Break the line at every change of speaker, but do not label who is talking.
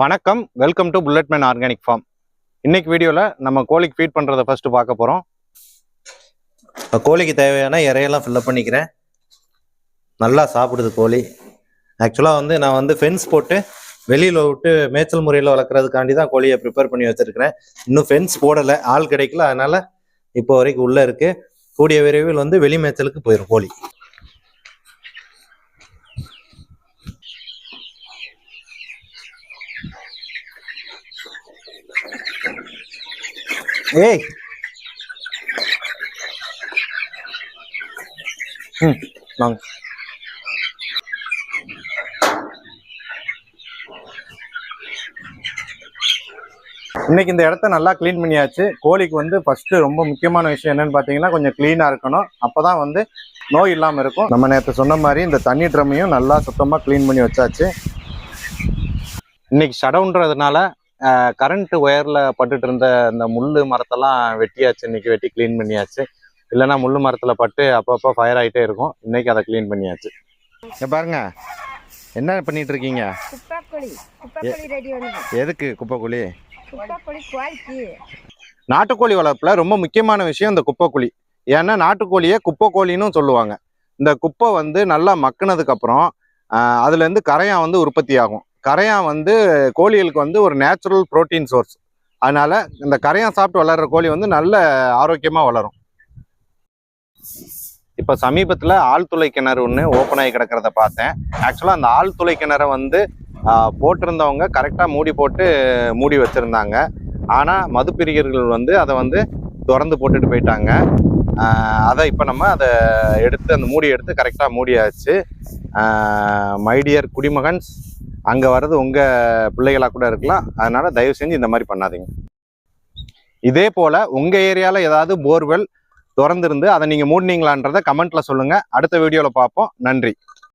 வணக்கம். Welcome to bullet man organic farm இன்னைக்கு வீடியோவில் நம்ம கோழிக்கு ஃபீட் பண்ணுறதை ஃபர்ஸ்ட் பார்க்க போகிறோம்
இப்போ கோழிக்கு தேவையான இறையெல்லாம் ஃபில்லப் பண்ணிக்கிறேன். நல்லா சாப்பிடுது கோழி. ஆக்சுவலாக வந்து நான் வந்து ஃபென்ஸ் போட்டு வெளியில் விட்டு மேய்ச்சல் முறையில் வளர்க்குறதுக்காண்டி தான் கோழியை ப்ரிப்பேர் பண்ணி வச்சுருக்கிறேன். இன்னும் ஃபென்ஸ் போடலை. ஆள் கிடைக்கல. அதனால் இப்போ வரைக்கும் உள்ளே இருக்குது கூடிய விரைவில் வந்து வெளி மேய்ச்சலுக்கு போயிடும் கோழி.
ஏய். ம் வாங்க. இன்னைக்கு இந்த இடத்த நல்லா க்ளீன் பண்ணியாச்சு. கோழிக்கு வந்து ஃபஸ்ட்டு ரொம்ப முக்கியமான விஷயம் என்னன்னு பார்த்தீங்கன்னா கொஞ்சம் க்ளீனாக இருக்கணும். அப்போ தான் வந்து நோய் இல்லாமல் இருக்கும். நம்ம நேற்று சொன்ன மாதிரி இந்த தண்ணி ட்ரம்மையும் நல்லா சுத்தமாக க்ளீன் பண்ணி வச்சாச்சு. இன்றைக்கி ஷடவுன்றதுனால கரண்ட் ஒயரில் பட்டுட்டு இருந்த இந்த முள்ளு மரத்தெல்லாம் வெட்டியாச்சு. இன்னைக்கு வெட்டி க்ளீன் பண்ணியாச்சு. இல்லைன்னா முள்ளு மரத்தில் பட்டு அப்பப்போ ஃபயர் ஆகிட்டே இருக்கும். இன்னைக்கு அதை க்ளீன் பண்ணியாச்சு. இங்க பாருங்க. என்ன பண்ணிட்டு இருக்கீங்க? எதுக்கு குப்பைக்குழி? நாட்டுக்கோழி வளர்ப்புல ரொம்ப முக்கியமான விஷயம் இந்த குப்பைக்குழி. ஏன்னா நாட்டுக்கோழியை குப்பைக்கோழின்னு சொல்லுவாங்க. இந்த குப்பை வந்து நல்லா மக்குனதுக்கு அப்புறம் ஆஹ், அதுல இருந்து கரையான் வந்து உற்பத்தி ஆகும். கரையான் வந்து கோழிகளுக்கு வந்து ஒரு நேச்சுரல் புரோட்டீன் சோர்ஸ் அதனால் இந்த கரையான் சாப்பிட்டு வளர்கிற கோழி வந்து நல்ல ஆரோக்கியமாக வளரும். இப்போ சமீபத்தில் ஆழ்துளை கிணறு ஒன்று ஓப்பன் ஆகி கிடக்கிறத பார்த்தேன். ஆக்சுவலாக அந்த ஆழ்துளை கிணறை வந்து போட்டிருந்தவங்க கரெக்டாக மூடி போட்டு மூடி வச்சுருந்தாங்க. ஆனால் மதுப்பிரியர்கள் வந்து அதை வந்து திறந்து போட்டுட்டு போயிட்டாங்க. அதை இப்போ நம்ம அதை எடுத்து அந்த மூடி எடுத்து கரெக்டாக மூடியாச்சு. மைடியர் குடிமகன்ஸ் அங்கே வர்றது உங்கள் பிள்ளைகளாக கூட இருக்கலாம். அதனால் தயவு செஞ்சு இந்த மாதிரி பண்ணாதீங்க. இதே போல் உங்கள் ஏரியாவில் ஏதாவது போர்வெல் திறந்துருந்து அதை நீங்கள் மூடினீங்களான்றதை கமெண்ட்டில் சொல்லுங்கள் அடுத்த வீடியோவில் பார்ப்போம். நன்றி.